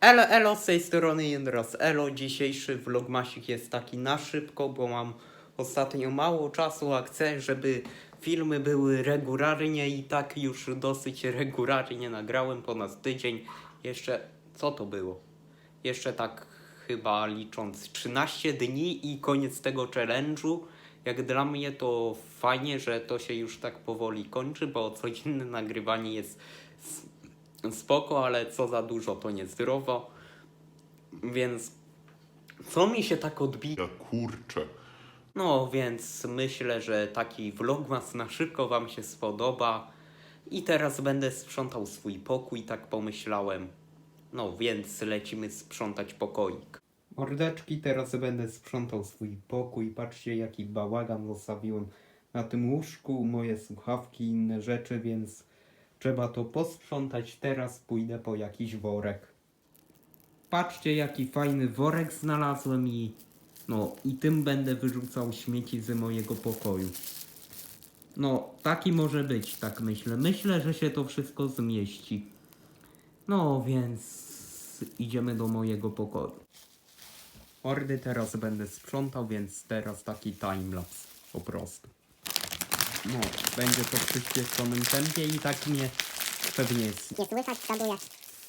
Elo, elo, z tej strony Jędros. Elo, dzisiejszy vlogmasik jest taki na szybko, bo mam ostatnio mało czasu, a chcę, żeby filmy były regularnie i tak już dosyć regularnie nagrałem ponad tydzień. Jeszcze, co to było? Jeszcze tak chyba licząc 13 dni i koniec tego challenge'u. Jak dla mnie to fajnie, że to się już tak powoli kończy, bo codzienne nagrywanie jest spoko, ale co za dużo to niezdrowo. Więc co mi się tak odbija? Ja kurczę. No więc myślę, że taki vlogmas na szybko Wam się spodoba. I teraz będę sprzątał swój pokój, tak pomyślałem. No więc lecimy sprzątać pokoik. Mordeczki, teraz będę sprzątał swój pokój. Patrzcie jaki bałagan zostawiłem na tym łóżku, moje słuchawki i inne rzeczy, więc trzeba to posprzątać. Teraz pójdę po jakiś worek. Patrzcie jaki fajny worek znalazłem i no i tym będę wyrzucał śmieci z mojego pokoju. No, taki może być, tak myślę. Myślę, że się to wszystko zmieści. No, więc idziemy do mojego pokoju. Ordy teraz będę sprzątał, więc teraz taki timelapse po prostu. No, będzie to w przyspieszonym tempie i tak mnie pewnie jest. Nie słychać, skaduję.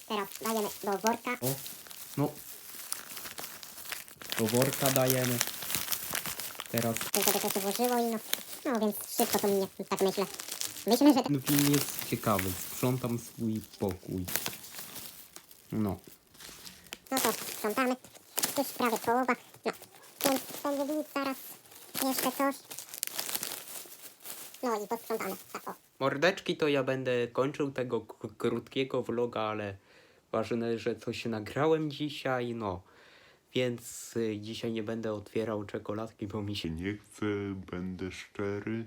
Teraz dajemy do worka. O, no. Do worka dajemy. Teraz sobie to się włożyło i no. No więc szybko to minie, tak myślę. Myślę, że ten film jest ciekawy. Sprzątam swój pokój. No. no to sprzątamy. Już prawie połowa. No. Będzie nic zaraz. Jeszcze coś. No i posprzątamy. Tak o. Mordeczki to ja będę kończył tego k- krótkiego vloga, ale ważne, że coś nagrałem dzisiaj, no. Więc y, dzisiaj nie będę otwierał czekoladki, bo mi się... Nie chcę, będę szczery.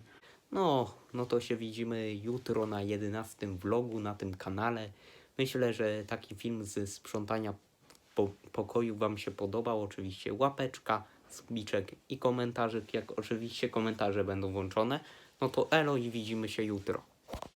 No, no to się widzimy jutro na 11 vlogu na tym kanale. Myślę, że taki film ze sprzątania po pokoju Wam się podobał. Oczywiście łapeczka, subiczek i komentarzyk. Jak oczywiście komentarze będą włączone, no to elo i widzimy się jutro.